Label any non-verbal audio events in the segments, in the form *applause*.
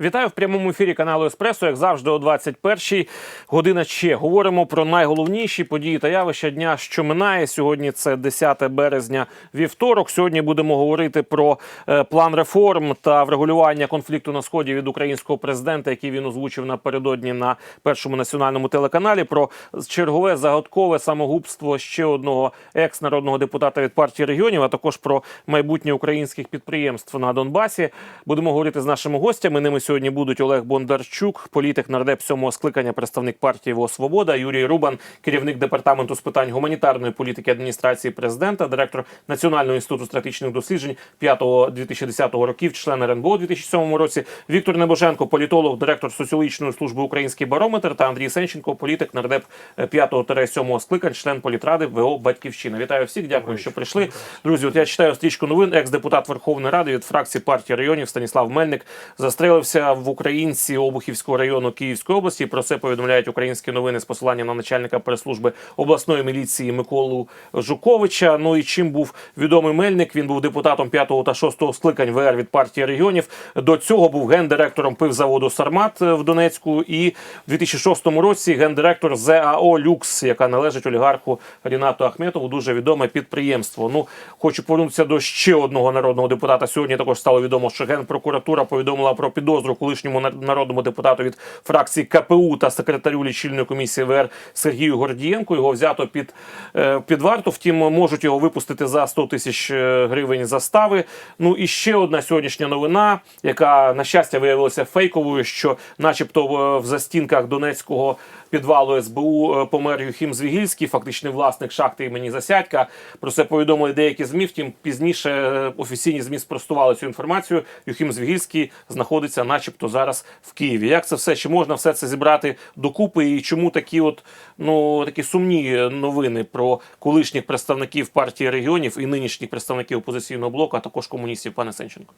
Вітаю в прямому ефірі каналу Еспресо. Як завжди, о 21-й година ще говоримо про найголовніші події та явища дня, що минає. Сьогодні це 10 березня, вівторок. Сьогодні будемо говорити про е, план реформ та врегулювання конфлікту на сході від українського президента, який він озвучив напередодні на першому національному телеканалі. Про чергове загадкове самогубство ще одного екс-народного депутата від партії регіонів, а також про майбутнє українських підприємств на Донбасі. Будемо говорити з нашими гостями. Ними сьогодні будуть Олег Бондарчук, політик нардеп сьомого скликання, представник партії ВО Свобода, Юрій Рубан, керівник департаменту з питань гуманітарної політики адміністрації президента, директор Національного інституту стратегічних досліджень 5-2010 років, член РНБО у 2007 році. Віктор Небоженко, політолог, директор соціологічної служби Український барометр та Андрій Сенченко, політик нардеп 5-7 скликань, член політради ВО Батьківщина. Вітаю всіх. Дякую, що прийшли. Друзі, от я читаю стрічку новин. Екс-депутат Верховної Ради від фракції партії районів Станіслав Мельник застрелився в українці Обухівського району Київської області. Про це повідомляють українські новини з посиланням на начальника прес-служби обласної міліції Миколу Жуковича. Ну і чим був відомий Мельник? Він був депутатом 5 та 6 скликань ВР від партії регіонів. До цього був гендиректором пивзаводу Сармат в Донецьку. І в 2006 році гендиректор ЗАО Люкс, яка належить олігарху Рінату Ахметову, дуже відоме підприємство. Ну хочу повернутися до ще одного народного депутата. Сьогодні також стало відомо, що генпрокуратура повідомила про підозру колишньому нар- народному депутату від фракції КПУ та секретарю лічильної комісії ВР Сергію Гордієнку. Його взято під, е, під варту. Втім, можуть його випустити за 100 тисяч е, гривень застави. Ну і ще одна сьогоднішня новина, яка на щастя виявилася фейковою, що, начебто, в- застінках Донецького підвалу СБУ е, помер Юхім Звігільський, фактичний власник шахти імені Засядька. Про це повідомили деякі змі. Втім, пізніше офіційні змі спростували цю інформацію. Юхім Звігільський знаходиться, начебто, зараз в Києві. Як це все? Чи можна все це зібрати докупи? І чому такі, от ну такі сумні новини про колишніх представників партії регіонів і нинішніх представників опозиційного блоку, а також комуністів, пане Сенченко?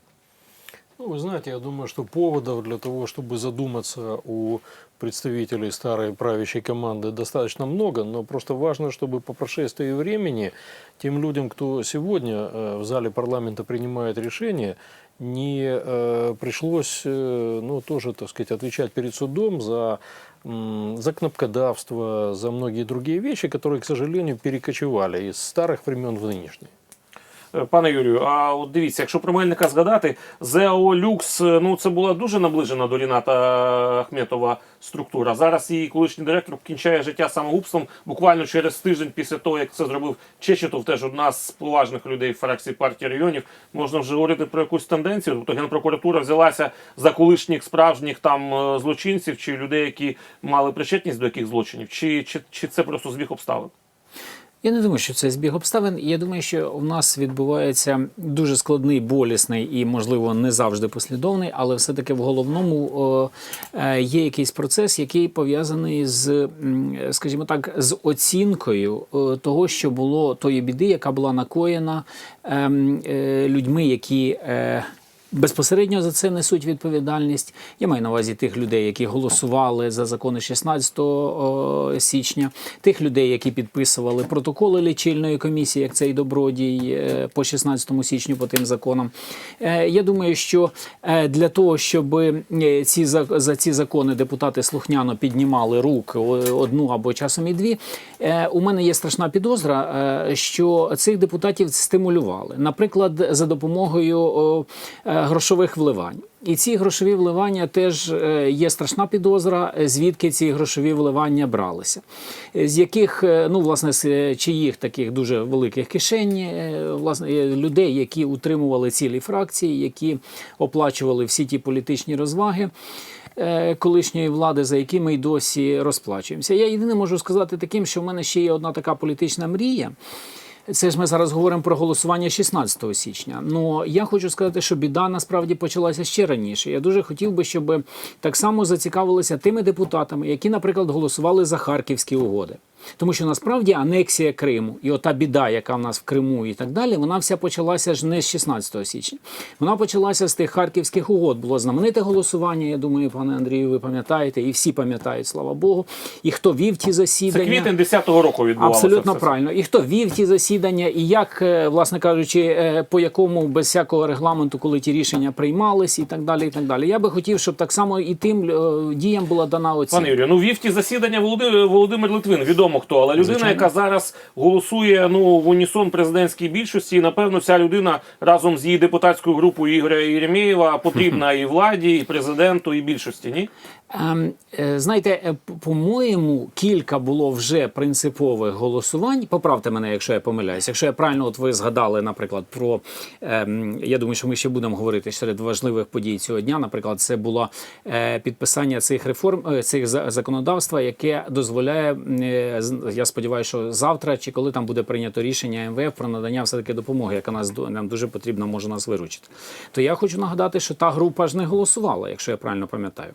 Ну, вы знаете, я думаю, что поводов для того, чтобы задуматься у представителей старой правящей команды достаточно много, но просто важно, чтобы по прошествии времени тем людям, кто сегодня э, в зале парламента принимает решения, не э, пришлось, э, ну, тоже, так сказать, отвечать перед судом за, за кнопкодавство, за многие другие вещи, которые, к сожалению, перекочевали из старых времен в нынешние. Е, Пане Юрію, а от дивіться, якщо про Мельника згадати, ЗАО Люкс, е, ну це була дуже наближена до Ріната Ахметова структура. Зараз її колишній директор кінчає життя самогубством буквально через тиждень після того, як це зробив Чечетов, теж одна з поважних людей фракції партії регіонів. Можна вже говорити про якусь тенденцію. Тобто генпрокуратура взялася за колишніх справжніх там е, злочинців чи людей, які мали причетність до яких злочинів, чи, чи, чи це просто збіг обставин? Я не думаю, що це збіг обставин. Я думаю, що в нас відбувається дуже складний, болісний і, можливо, не завжди послідовний, але все-таки в головному е, є якийсь процес, який пов'язаний з, скажімо так, з оцінкою е, того, що було тої біди, яка була накоєна ем, е, людьми, які. Безпосередньо за це несуть відповідальність. Я маю на увазі тих людей, які голосували за закони 16 січня, тих людей, які підписували протоколи лічильної комісії, як цей добродій е, по 16 січню по тим законам. Е, Я думаю, що е, для того, щоб ці за, ці закони депутати слухняно піднімали руки одну або часом і дві, у мене є страшна підозра, що цих депутатів стимулювали, наприклад, за допомогою грошових вливань. І ці грошові вливання теж е, є страшна підозра, е, звідки ці грошові вливання бралися, Е, з яких ну власне з чиїх таких дуже великих кишень, власне людей, які утримували цілі фракції, які оплачували всі ті політичні розваги. Колишньої влади, за якими й досі розплачуємося. Я єдине можу сказати таким, що в мене ще є одна така політична мрія. Це ж ми зараз говоримо про голосування 16 січня. Ну я хочу сказати, що біда насправді почалася ще раніше. Я дуже хотів би, щоб так само зацікавилися тими депутатами, які, наприклад, голосували за харківські угоди. Тому що насправді анексія Криму і ота біда, яка в нас в Криму і так далі, вона вся почалася ж не з 16 січня. Вона почалася з тих харківських угод. Було знамените голосування. Я думаю, пане Андрію, ви пам'ятаєте, і всі пам'ятають, слава Богу. І хто вів ті Це засідання. квітень 10-го року відбувалося. Абсолютно все правильно. І хто вів ті засідання, і як, е, власне кажучи, е, по якому без всякого регламенту, коли ті рішення приймались, і так далі. І так далі. Я би хотів, щоб так само і тим е, діям була дана оцінка. Пане Юрію, ну вів ті засідання Володимир, Володимир Литвин, відомо хто, але людина, Звичайно. яка зараз голосує ну в унісон президентській більшості, і напевно ця людина разом з її депутатською групою Ігоря Єремєєва потрібна *laughs* і владі, і президенту, і більшості. Ні, Знаєте, е, по-моєму, кілька було вже принципових голосувань. Поправте мене, якщо я помиляюсь. Якщо я правильно, от ви згадали, наприклад, про ем, я думаю, що ми ще будемо говорити серед важливих подій цього дня. Наприклад, це було е, підписання цих реформ, е, цих за- законодавства, яке дозволяє, е, я сподіваюся, що завтра чи коли там буде прийнято рішення МВФ про надання все таки допомоги, яка нас нам дуже потрібна, може нас виручити. То я хочу нагадати, що та група ж не голосувала, якщо я правильно пам'ятаю.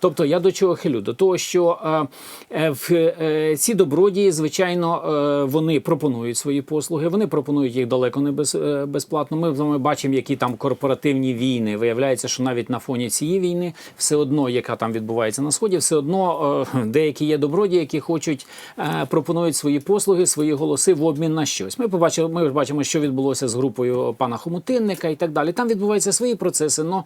Тобто я до чого хилю? До того, що е, е, в, е, ці добродії, звичайно, вони пропонують свої послуги, вони пропонують їх далеко не без, безплатно. Ми, вами бачимо, які там корпоративні війни. Виявляється, що навіть на фоні цієї війни, все одно, яка там відбувається на сході, все одно деякі є добродії, які хочуть пропонують свої послуги, свої голоси в обмін на щось. Ми побачили, ми бачимо, що відбулося з групою пана Хомутинника і так далі. Там відбуваються свої процеси, але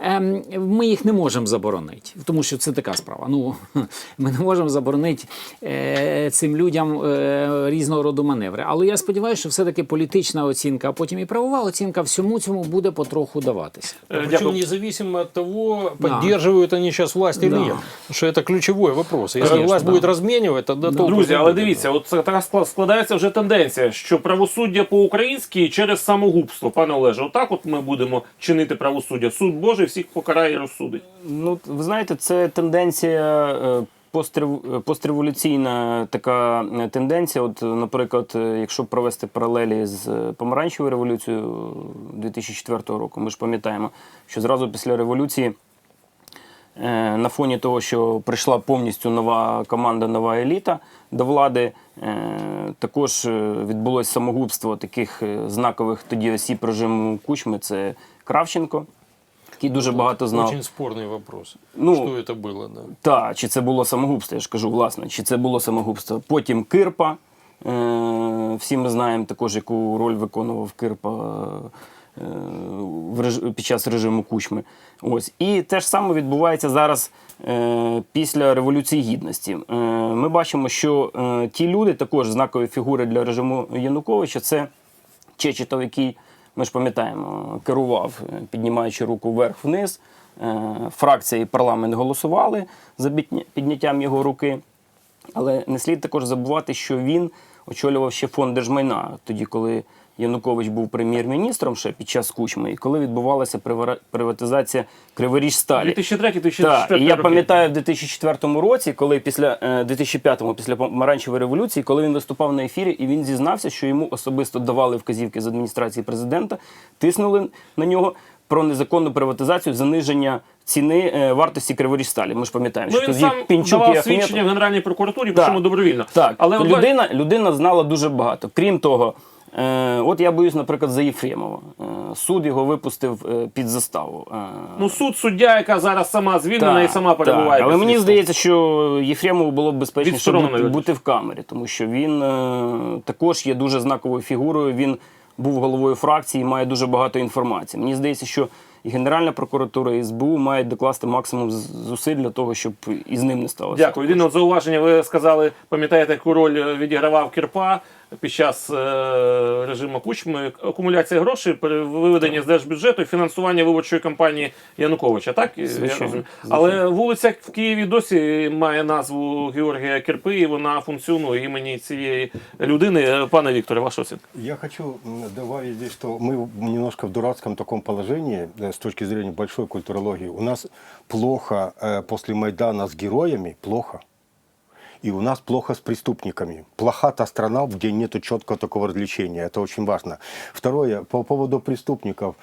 ем, ми їх не можемо заборонити, тому що це така справа. Ну *laughs* ми не можемо заборонити е, цим людям е, різного роду маневри. Але я сподіваюся, що все-таки політична оцінка, а потім і правова оцінка всьому цьому буде потроху даватися. Е, Причем независимо от того, Да. поддерживают они сейчас власть или Да. нет. Потому что это ключевой вопрос. Конечно, власть да. будет разменивать, тогда толку Друзі, але дивіться, от це така склад- складається вже тенденція, що правосуддя по-українськи через самогубство, пане Олеже, отак от ми будемо чинити правосуддя. Суд Божий всіх покарає і розсудить. Ну, ви знаєте, це тенденція е, пострев- постреволюційна така е, тенденція. От, наприклад, е, якщо провести паралелі з помаранчевою революцією 2004 року, ми ж пам'ятаємо, що зразу після революції. На фоні того, що прийшла повністю нова команда, нова еліта до влади, також відбулося самогубство таких знакових тоді осіб режиму Кучми. Це Кравченко, який дуже багато знав. Очень спорный вопрос. Ну, что это было, да. та, чи це було самогубство, я ж кажу, власне, чи це було самогубство. Потім Кирпа. Е, всі ми знаємо також, яку роль виконував Кирпа е, в реж- під час режиму Кучми. Ось. І те ж саме відбувається зараз е, після Революції Гідності. Е, ми бачимо, що е, ті люди, також знакові фігури для режиму Януковича, це Чечетов, який, ми ж пам'ятаємо, керував, е, піднімаючи руку вверх-вниз. Е, Фракція і парламент голосували за підняттям його руки. Але не слід також забувати, що він очолював ще фонд держмайна, тоді, коли Янукович був прем'єр-міністром ще під час Кучми, і коли відбувалася приватизація Криворіжсталі. 2003-2004 Так, і я пам'ятаю в 2004 році, коли після е, 2005-му, після помаранчевої революції, коли він виступав на ефірі, і він зізнався, що йому особисто давали вказівки з адміністрації президента, тиснули на нього про незаконну приватизацію, заниження ціни е, вартості Криворіжсталі. Ми ж пам'ятаємо, Ну, що тоді Пінчук і давав Ахметов... свідчення в Генеральній прокуратурі, Так. причому добровільно. Так, Але людина, людина знала дуже багато. Крім того, е, от я боюсь, наприклад, за Єфремова. Е, суд його випустив е, під заставу. Е, ну суд суддя, яка зараз сама звільнена так, і сама перебуває. так. Але мені здається, що Єфремову було б безпечніше бути, бути в камері, тому що він е, також є дуже знаковою фігурою. Він був головою фракції, має дуже багато інформації. Мені здається, що і Генеральна прокуратура, і СБУ мають докласти максимум зусиль для того, щоб і з ним не сталося. Дякую. Єдине зауваження. Ви сказали, пам'ятаєте, яку роль е, відігравав Кірпа під час е, режиму Кучми. Акумуляція грошей, пере- виведення з держбюджету і фінансування виборчої кампанії Януковича. Так Я Звичайно, розумію. звичайно. Але вулиця в Києві досі має назву Георгія Кірпи, і вона функціонує імені цієї людини. Е, Пане Вікторе, ваша оцінка? Я хочу м, добавить здесь, что мы немножко в дурацком таком положении э, с точки зрения большой культурологии. У нас плохо э, после Майдана с героями, плохо. и у нас плохо с преступниками. Плоха та страна, где нет четкого такого развлечения. Это очень важно. Второе, по поводу преступников.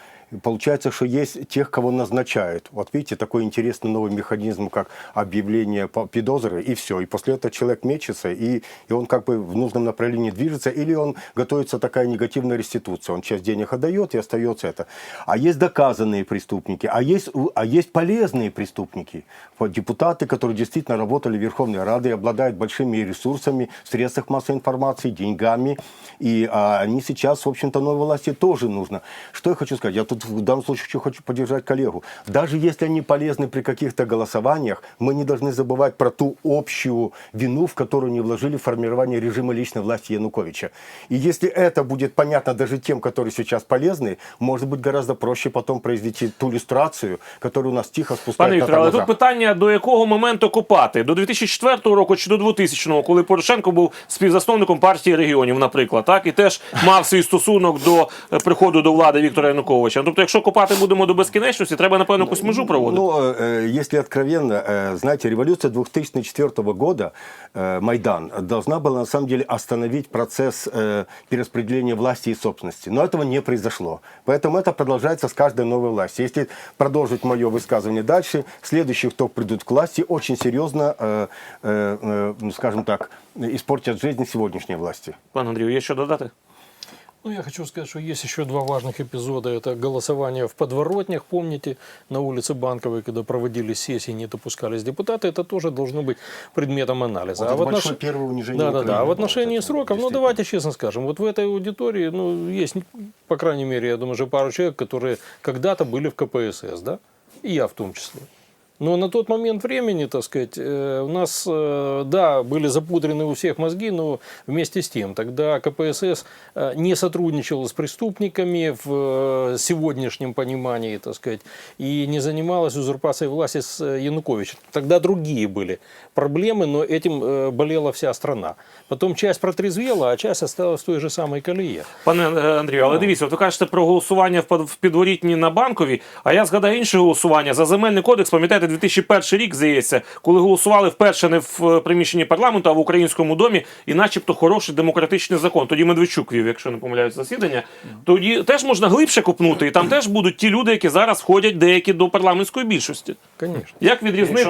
Получается, что есть тех, кого назначают. Вот видите, такой интересный новый механизм, как объявление по- подозры, и все. И после этого человек мечется, и, и он как бы в нужном направлении движется, или он готовится такая негативная реституция. Он часть денег отдает, и остается это. А есть доказанные преступники, а есть, а есть полезные преступники. Депутаты, которые действительно работали в Верховной Раде, обладают большими ресурсами, средствах массовой информации, деньгами. И а, они сейчас, в общем-то, новой власти тоже нужно. Что я хочу сказать? Я тут в данном случае хочу- хочу поддержать коллегу. Даже если они полезны при каких-то голосованиях, мы не должны забывать про ту общую вину, в которую не вложили в формирование режима личной власти Януковича. И если это будет понятно даже тем, которые сейчас полезны, может быть гораздо проще потом произвести ту иллюстрацию, которую у нас тихо спускают Пане на Вікторе, але тормоза. тут питання до якого моменту копати? До 2004 року чи до 2000-го, коли Порошенко був співзасновником партії регіонів, наприклад, так і теж мав свій стосунок до е, приходу до влади Віктора Януковича. Тобто, якщо копати будемо до безкінечності, треба напевно якусь межу проводити. Ну, э, э, если откровенно, э, знаете, революция 2004 года, э, Майдан, должна была на самом деле остановить процесс э, перераспределения власти и собственности. Но этого не произошло. Поэтому это продолжается с каждой новой властью. Если продолжить мое высказывание дальше, следующие, кто придут к власти, очень серьезно, э, э, э, ну, скажем так, испортят жизнь сегодняшней власти. Пане Андрію, є що додати? Ну, я хочу сказать, что есть еще два важных эпизода. Это голосование в подворотнях, помните, на улице Банковой, когда проводили сессии, не допускались депутаты. Это тоже должно быть предметом анализа. Вот это в большое первое унижение Да, да, да. А в отношении это сроков, ну давайте честно скажем, вот в этой аудитории, ну, есть, по крайней мере, я думаю, уже пару человек, которые когда-то были в КПСС, да, и я в том числе. Но на тот момент времени, так сказать, э, у нас, э, да, были запудрены у всех мозги, но вместе с тем, тогда КПСС э, не сотрудничала с преступниками в э, сегодняшнем понимании, так сказать, и не занималась узурпацией власти с э, Януковичем. Тогда другие были проблемы, но этим э, болела вся страна. Потом часть протрезвела, а часть осталась в той же самой колее. Пане е, Андрію, але дивіться, от ви кажете про голосування в пад- в підворітні на банковій. А я згадаю інше голосування за земельний кодекс. Пам'ятаєте, 2001 рік здається, коли голосували вперше не в е, приміщенні парламенту, а в українському домі, і, начебто, хороший демократичний закон. Тоді Медведчук вів, якщо не помиляюсь, засідання. Тоді теж можна глибше копнути, і там теж будуть ті люди, які зараз входять деякі до парламентської більшості. Конечно. Як відрізнити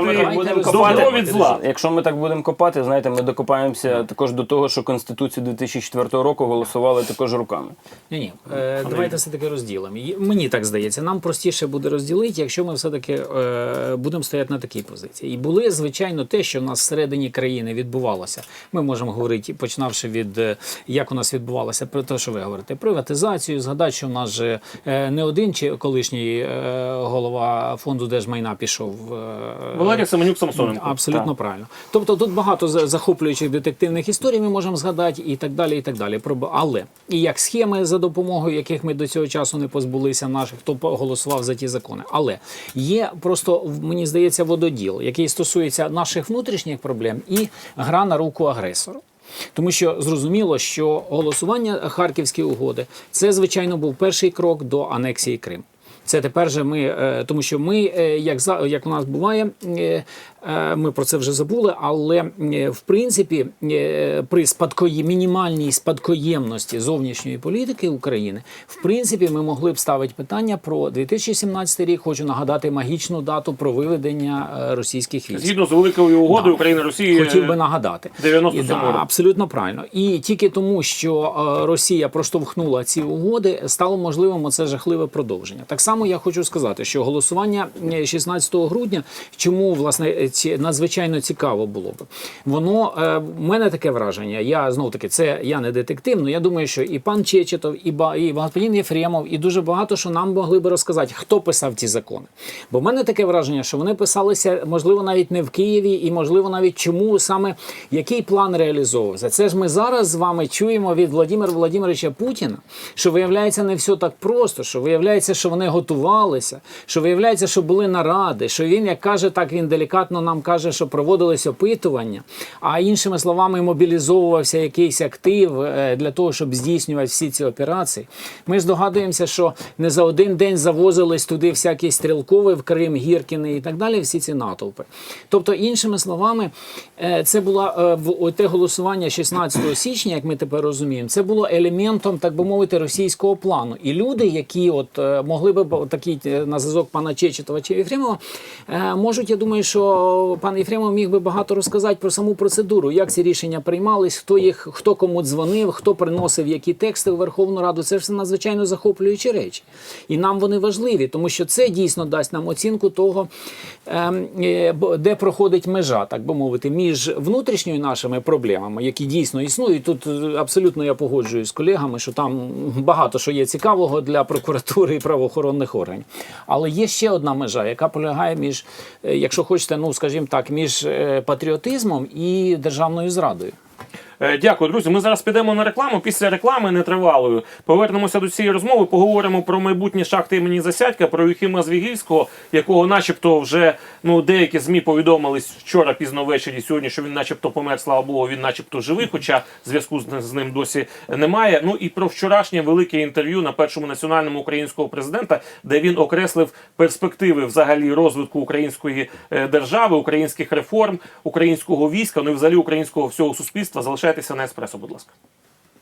добро від зла? якщо ми так будемо копати, знаєте, ми докопаємося також до того, що Конституцію 2004 року голосували також руками. Ні, ні. Е, давайте все-таки розділимо. Мені так здається, нам простіше буде розділити, якщо ми все-таки е, будемо стояти на такій позиції. І були, звичайно, те, що в нас всередині країни відбувалося. Ми можемо говорити, починавши від е, як у нас відбувалося, про те, що ви говорите, приватизацію. Згадати, що в нас же е, не один чи колишній е, голова фонду держмайна пішов. Валерій Семенюк Самсоненко. Абсолютно правильно. Тобто тут багато захоплюючих детективних історій ми можемо згадати і так далі. і так далі. Але і як схеми, за допомогою яких ми до цього часу не позбулися наших, хто голосував за ті закони. Але є просто, в- мені здається, вододіл, який стосується наших внутрішніх проблем і гра на руку агресору. Тому що зрозуміло, що голосування Харківської угоди це звичайно був перший крок до анексії Криму. Це тепер же ми, е, тому що ми, е, як як у нас буває, е, ми про це вже забули. Але е, в принципі, е, при спадкої мінімальній спадкоємності зовнішньої політики України, в принципі, ми могли б ставити питання про 2017 рік. Хочу нагадати магічну дату про виведення е, російських військ. Згідно з великою угодою Да. України Росії. Хотів би нагадати. 97 да, абсолютно правильно. І тільки тому, що е, Росія проштовхнула ці угоди, стало можливим оце жахливе продовження. Так само я хочу сказати, що голосування е, 16 грудня, чому власне е, ці надзвичайно цікаво було б. Воно е, в мене таке враження. Я знов таки це я не детектив, але я думаю, що і пан Чечетов, і ба і господин Єфремов, і дуже багато що нам могли би розказати, хто писав ці закони. Бо в мене таке враження, що вони писалися, можливо, навіть не в Києві, і можливо, навіть чому саме який план реалізовувався. Це ж ми зараз з вами чуємо від Владимира Владимировича Путіна, що виявляється не все так просто, що виявляється, що вони готувалися, що виявляється, що були наради, що він, як каже, так він делікатно нам каже, що проводились опитування, а іншими словами, мобілізовувався якийсь актив е, для того, щоб здійснювати всі ці операції. Ми здогадуємося, що не за один день завозились туди всякі стрілкові в Крим, Гіркіни і так далі. Всі ці натовпи. Тобто, іншими словами, е, це було е, те голосування 16 січня, як ми тепер розуміємо, це було елементом, так би мовити, російського плану. І люди, які от могли би е, на зв'язок пана Чечетова чи Єфремова, можуть, я думаю, що пан Єфремов міг би багато розказати про саму процедуру, як ці рішення приймались, хто їх, хто кому дзвонив, хто приносив які тексти у Верховну Раду. Це все надзвичайно захоплюючі речі. І нам вони важливі, тому що це дійсно дасть нам оцінку того, ем, е, де проходить межа, так би мовити, між внутрішньою нашими проблемами, які дійсно існують. Тут е, абсолютно я погоджуюсь з колегами, що там багато що є цікавого для прокуратури і правоохоронних органів. Але є ще одна межа, яка полягає між, е, якщо хочете, ну скажімо так, між е, патріотизмом і державною зрадою. Е, Дякую, друзі. Ми зараз підемо на рекламу. Після реклами нетривалої повернемося до цієї розмови. Поговоримо про майбутні шахти імені Засядька, про Юхима Звігільського, якого, начебто, вже ну деякі змі повідомили вчора пізно ввечері. Сьогодні, що він, начебто, помер. Слава Богу, він, начебто, живий, хоча зв'язку з, ним досі немає. Ну і про вчорашнє велике інтерв'ю на першому національному українського президента, де він окреслив перспективи взагалі розвитку української е, держави, українських реформ, українського війська, ну і взагалі українського всього суспільства. Залишайтеся на еспресо, будь ласка.